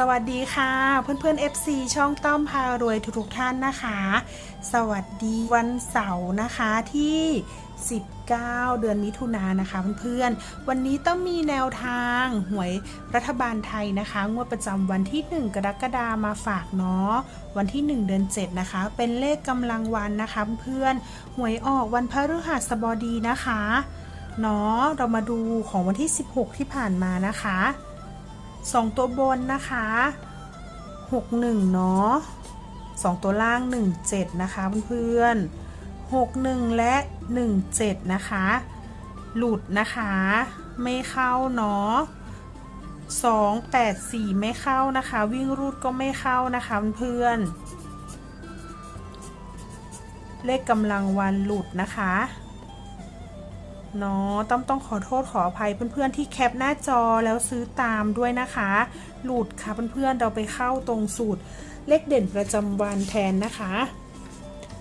สวัสดีค่ะ เพื่อนๆ FC ช่องต้อมพารวยทุกๆท่านนะคะ สวัสดีวันเสาร์นะคะที่ 19 เดือนมิถุนายนนะคะเพื่อนๆ วันนี้ต้องมีแนวทางหวยรัฐบาลไทยนะคะ งวดประจำวันที่ 1 กรกฎามาฝากเนาะวันที่ 1 เดือน 7 นะคะ เป็นเลขกำลังวันนะคะเพื่อนๆหวยออกวันพฤหัสบดีนะคะเนาะเรามาดูของวันที่ 16 ที่ผ่านมานะคะ สองตัวบนนะคะหกหนึ่งเนาะสองตัวล่างหนึ่งเจ็ดนะคะเพื่อนๆหกหนึ่งและหนึ่งเจ็ดนะคะ หลุดนะคะ ไม่เข้าเนาะสองแปดสี่ไม่เข้านะคะ วิ่งรูดก็ไม่เข้านะคะเพื่อนๆเลขกำลังวันหลุดนะคะ เนาะต้องต้องขอโทษขออภัยเพื่อนๆที่แคปหน้าจอแล้วซื้อตามด้วยนะคะ หลุดค่ะเพื่อนๆเราไปเข้าตรงสูตร เลขเด่นประจำวันแทนนะคะ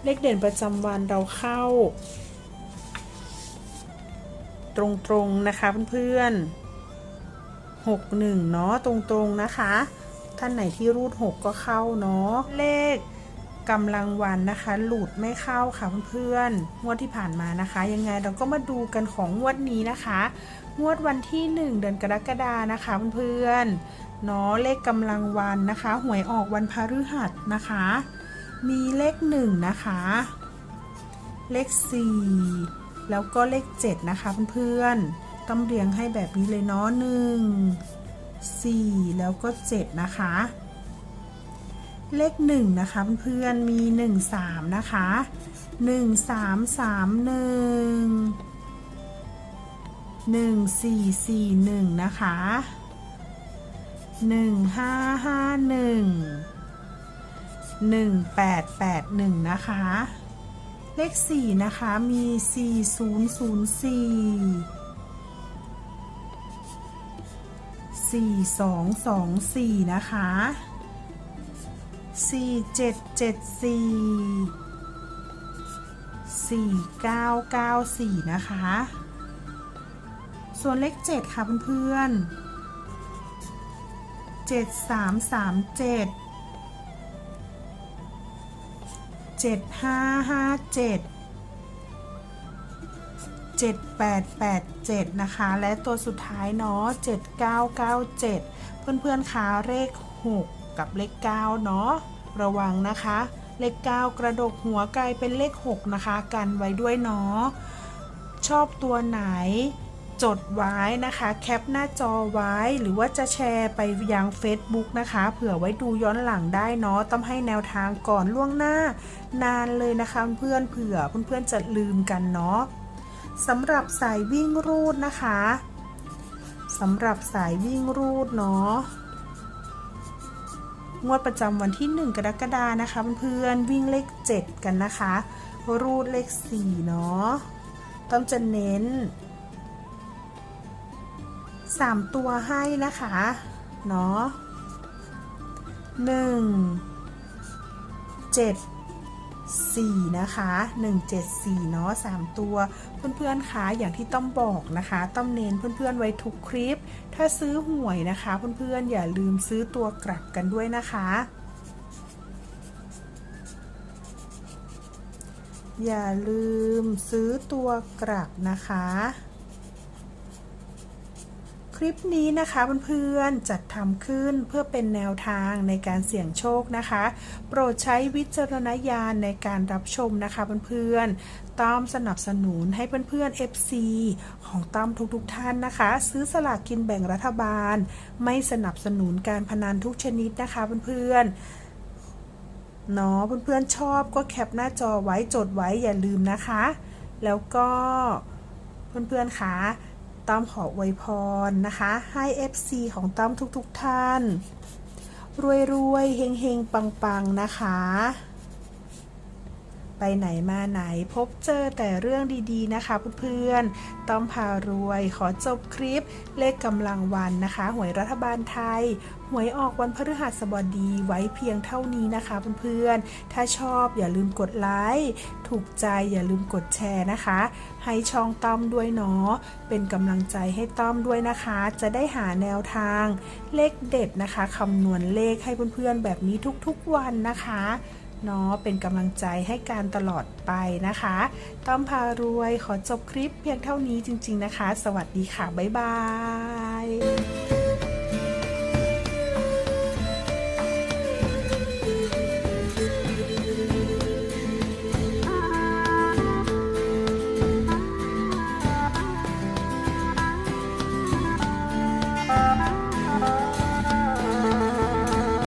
เลขเด่นประจำวันเราเข้า ตรงๆนะคะเพื่อนๆหกหนึ่งเนาะตรงๆนะคะ ท่านไหนที่รูดหกก็เข้าเนาะเลข กำลังวันนะคะ หลุดไม่เข้าค่ะเพื่อนๆงวดที่ผ่านมานะคะ ยังไงเราก็มาดูกันของงวดนี้นะคะ งวดวันที่ 1 เดือนกรกฎานะคะเพื่อนๆเนาะเลขกำลังวันนะคะ หวยออกวันพฤหัสนะคะ มีเลข 1 นะคะ เลข 4 แล้วก็เลข 7 นะคะเพื่อนๆต้องเรียงให้แบบนี้เลยเนาะ1 4 แล้วก็ 7 นะคะ เลขหนึ่งนะคะเพื่อนๆมีหนึ่งสามนะคะหนึ่งสามสามหนึ่งหนึ่งสี่สี่หนึ่งนะคะหนึ่งห้าห้าหนึ่งหนึ่งแปดแปดหนึ่งนะคะ เลขสี่นะคะมีสี่ศูนย์ศูนย์สี่สี่สองสองสี่นะคะ สี่เจ็ดเจ็ดสี่สี่เก้าเก้าสี่นะคะ ส่วนเลขเจ็ดค่ะเพื่อนๆเจ็ดสามสามเจ็ดเจ็ดห้าห้าเจ็ดเจ็ดแปดแปดเจ็ดนะคะ และตัวสุดท้ายเนาะเจ็ดเก้าเก้าเจ็ดเพื่อนๆคะเลขหกกับเลข 9 เนาะ ระวังนะคะ เลข 9 กระดกหัวกลายเป็นเลข 6 นะคะ กันไว้ด้วยเนาะชอบตัวไหนจดไว้นะคะ แคปหน้าจอไว้หรือว่าจะแชร์ไปยัง Facebook นะคะ เผื่อไว้ดูย้อนหลังได้เนาะต้องให้แนวทางก่อนล่วงหน้า นานเลยนะคะเพื่อนเผื่อเพื่อนๆจะลืมกันเนาะสำหรับสายวิ่งรูดนะคะสำหรับสายวิ่งรูดเนาะ งวดประจำวันที่ 1 กรกฎานะคะเพื่อนๆวิ่งเลข 7 กันนะคะ รูดเลข 4 เนาะต้องจะเน้น 3 ตัวให้นะคะ เนาะ1 7 4 นะคะ 174 เนาะ3ตัว เพื่อนๆคะอย่างที่ต้องบอกนะคะ ต้องเน้นเพื่อนๆไว้ทุกคลิป ถ้าซื้อหวยนะคะ เพื่อนๆอย่าลืมซื้อตัวกลับกันด้วยนะคะอย่าลืมซื้อตัวกลับนะคะ คลิปนี้นะคะเพื่อนๆจัดทำขึ้นเพื่อเป็นแนวทางในการเสี่ยงโชคนะคะ โปรดใช้วิจารณญาณในการรับชมนะคะเพื่อนๆต้อมสนับสนุนให้เพื่อนๆ FC ของต้อมทุกๆท่านนะคะ ซื้อสลากกินแบ่งรัฐบาล ไม่สนับสนุนการพนันทุกชนิดนะคะเพื่อนๆเนาะเพื่อนๆชอบก็แคปหน้าจอไว้จดไว้อย่าลืมนะคะ แล้วก็เพื่อนๆคะ ต้อมขออวยพรนะคะ ให้ FC ของต้อมทุกๆท่าน รวยๆเฮงๆ ปังๆ นะคะ ไปไหนมาไหนพบเจอแต่เรื่องดีๆนะคะเพื่อนๆต้อมพารวยขอจบคลิป เลขกำลังวันนะคะ หวยรัฐบาลไทย หวยออกวันพฤหัสบดีไว้เพียงเท่านี้นะคะเพื่อนๆ ถ้าชอบอย่าลืมกดไลค์ถูกใจอย่าลืมกดแชร์นะคะ ให้ช่องต้อมด้วยเนาะเป็นกำลังใจให้ต้อมด้วยนะคะ จะได้หาแนวทางเลขเด็ดนะคะคำนวณเลขให้เพื่อนๆแบบนี้ทุกๆวันนะคะ เนาะเป็นกำลังใจให้การตลอดไปนะคะ ต้อมพารวยขอจบคลิปเพียงเท่านี้จริง ๆนะคะ สวัสดีค่ะ บ๊ายบาย